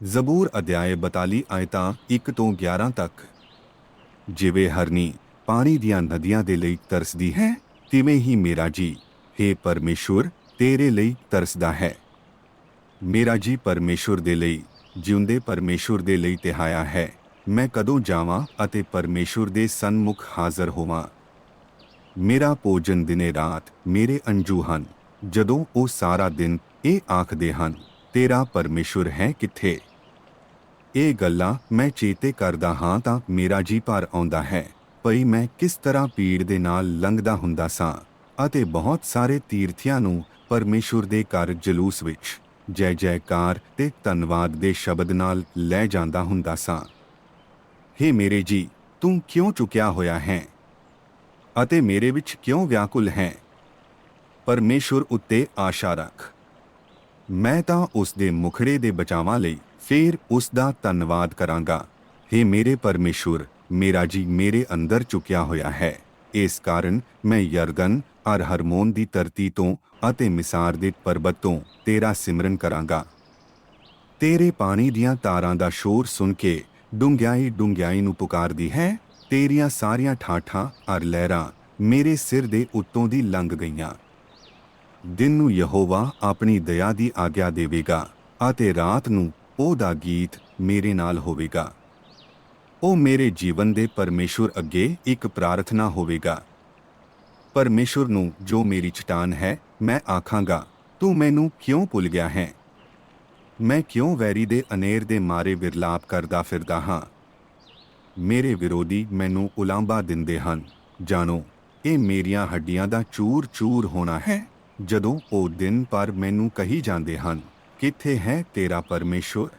ਜ਼ਬੂਰ ਅਧਿਆਇ 42 ਆਇਤਾਂ 1 ਤੋਂ 11 ਤੱਕ ਜਿਵੇਂ ਹਰਨੀ ਪਾਣੀ ਦੀਆਂ ਨਦੀਆਂ ਦੇ ਲਈ ਤਰਸਦੀ ਹੈ ਤਿਵੇਂ ਹੀ ਮੇਰਾ ਜੀ हे ਪਰਮੇਸ਼ੁਰ ਤੇਰੇ ਲਈ ਤਰਸਦਾ ਹੈ ਮੇਰਾ ਜੀ ਪਰਮੇਸ਼ੁਰ ਦੇ ਲਈ ਜਿਉਂਦੇ ਪਰਮੇਸ਼ੁਰ ਦੇ ਲਈ ਤਿਹਾਇਆ ਹੈ ਮੈਂ ਕਦੋਂ ਜਾਵਾਂ ਅਤੇ ਪਰਮੇਸ਼ੁਰ ਦੇ ਸਨਮੁਖ ਹਾਜ਼ਰ ਹੋਵਾਂ ਮੇਰਾ ਭੋਜਨ ਦਿਨੇ ਰਾਤ ਮੇਰੇ ਅੰਜੂ ਹਨ ਜਦੋਂ ਉਹ ਸਾਰਾ ਦਿਨ ਇਹ ਆਖਦੇ ਹਨ ਤੇਰਾ ਪਰਮੇਸ਼ੁਰ ਹੈ ਕਿੱਥੇ ਇਹ ਗੱਲਾਂ ਮੈਂ ਚੇਤੇ ਕਰਦਾ ਹਾਂ ਤਾਂ ਮੇਰਾ ਜੀ ਭਰ ਆਉਂਦਾ ਹੈ। ਭਈ ਮੈਂ ਕਿਸ ਤਰ੍ਹਾਂ ਪੀੜ ਦੇ ਨਾਲ ਲੰਘਦਾ ਹੁੰਦਾ ਸਾਂ ਅਤੇ ਬਹੁਤ ਸਾਰੇ ਤੀਰਥੀਆਂ ਨੂੰ ਪਰਮੇਸ਼ੁਰ ਦੇ ਘਰ ਜਲੂਸ ਵਿੱਚ ਜੈ ਜੈਕਾਰ ਤੇ ਧੰਨਵਾਦ ਦੇ ਸ਼ਬਦ ਨਾਲ ਲੈ ਜਾਂਦਾ ਹੁੰਦਾ ਸਾਂ। ਹੇ ਮੇਰੇ ਜੀ, ਤੂੰ ਕਿਉਂ ਚੁੱਕਿਆ ਹੋਇਆ ਹੈ? ਅਤੇ ਮੇਰੇ ਵਿੱਚ ਕਿਉਂ ਵਿਆਕੁਲ ਹੈ? ਪਰਮੇਸ਼ੁਰ ਉੱਤੇ ਆਸ਼ਾ ਰੱਖ। ਮੈਂ ਤਾਂ ਉਸ ਦੇ ਮੁਖੜੇ ਦੇ ਬਚਾਵਾਂ ਲਈ ਫੇਰ ਉਸ ਦਾ ਧੰਨਵਾਦ ਕਰਾਂਗਾ। हे ਮੇਰੇ ਪਰਮੇਸ਼ੁਰ, ਮੇਰਾ ਜੀ ਮੇਰੇ ਅੰਦਰ ਚੁੱਕਿਆ ਹੋਇਆ ਹੈ। ਇਸ ਕਾਰਨ ਮੈਂ ਯਰਦਨ ਅਰ ਹਰਮੋਨ ਦੀ ਧਰਤੀ ਤੋਂ ਅਤੇ ਮਿਸਾਰ ਦੇ ਪਰਬਤ ਤੋਂ ਤੇਰਾ ਸਿਮਰਨ ਕਰਾਂਗਾ। ਤੇਰੇ ਪਾਣੀ ਦੀਆਂ ਤਾਰਾਂ ਦਾ ਸ਼ੋਰ ਸੁਣ ਕੇ ਡੂੰਘਿਆਈ ਡੂੰਘਿਆਈ ਨੂੰ ਪੁਕਾਰਦੀ ਹੈ, ਤੇਰੀਆਂ ਸਾਰੀਆਂ ਠਾਠਾਂ ਅਰ ਲਹਿਰਾਂ ਮੇਰੇ ਸਿਰ ਦੇ ਉੱਤੋਂ ਦੀ ਲੰਘ ਗਈਆਂ। ਦਿਨ ਨੂੰ ਯਹੋਵਾ ਆਪਣੀ ਦਇਆ ਦੀ ਆਗਿਆ ਦੇਵੇਗਾ ਅਤੇ ਰਾਤ ਨੂੰ ਉਹਦਾ ਗੀਤ ਮੇਰੇ ਨਾਲ ਹੋਵੇਗਾ। ਉਹ ਮੇਰੇ ਜੀਵਨ ਦੇ ਪਰਮੇਸ਼ੁਰ ਅੱਗੇ ਇੱਕ ਪ੍ਰਾਰਥਨਾ ਹੋਵੇਗਾ। ਪਰਮੇਸ਼ੁਰ ਨੂੰ ਜੋ ਮੇਰੀ ਚਟਾਨ ਹੈ, ਮੈਂ ਆਖਾਂਗਾ, ਤੂੰ ਮੈਨੂੰ ਕਿਉਂ ਭੁੱਲ ਗਿਆ ਹੈ? ਮੈਂ ਕਿਉਂ ਵੈਰੀ ਦੇ ਅਨੇਰ ਦੇ ਮਾਰੇ ਵਿਰਲਾਪ ਕਰਦਾ ਫਿਰਦਾ ਹਾਂ? ਮੇਰੇ ਵਿਰੋਧੀ ਮੈਨੂੰ ਉਲਾਂਭਾ ਦਿੰਦੇ ਹਨ। ਜਾਣੋ, ਇਹ ਮੇਰੀਆਂ ਹੱਡੀਆਂ ਦਾ ਚੂਰ-ਚੂਰ ਹੋਣਾ ਹੈ, ਜਦੋਂ ਉਹ ਦਿਨ ਪਰ ਮੈਨੂੰ ਕਹੀ ਜਾਂਦੇ ਹਨ। ਕਿੱਥੇ ਹੈ ਤੇਰਾ ਪਰਮੇਸ਼ੁਰ?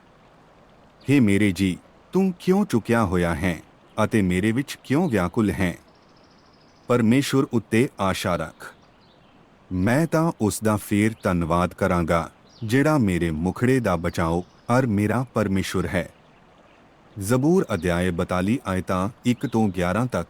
हे ਮੇਰੇ ਜੀ, ਤੂੰ ਕਿਉਂ ਚੁੱਕਿਆ ਹੋਇਆ ਹੈ ਅਤੇ ਮੇਰੇ ਵਿੱਚ ਕਿਉਂ ਵਿਆਕੁਲ ਹੈ? ਪਰਮੇਸ਼ੁਰ ਉੱਤੇ ਆਸ਼ਾ ਰੱਖ। ਮੈਂ ਤਾਂ ਉਸ ਦਾ ਫੇਰ ਧੰਨਵਾਦ ਕਰਾਂਗਾ, ਜਿਹੜਾ ਮੇਰੇ ਮੁਖੜੇ ਦਾ ਬਚਾਓ ਅਰ ਮੇਰਾ ਪਰਮੇਸ਼ੁਰ ਹੈ। ਜ਼ਬੂਰ ਅਧਿਆਇ 42 ਆਇਤਾਂ 1 ਤੋਂ 11 ਤੱਕ।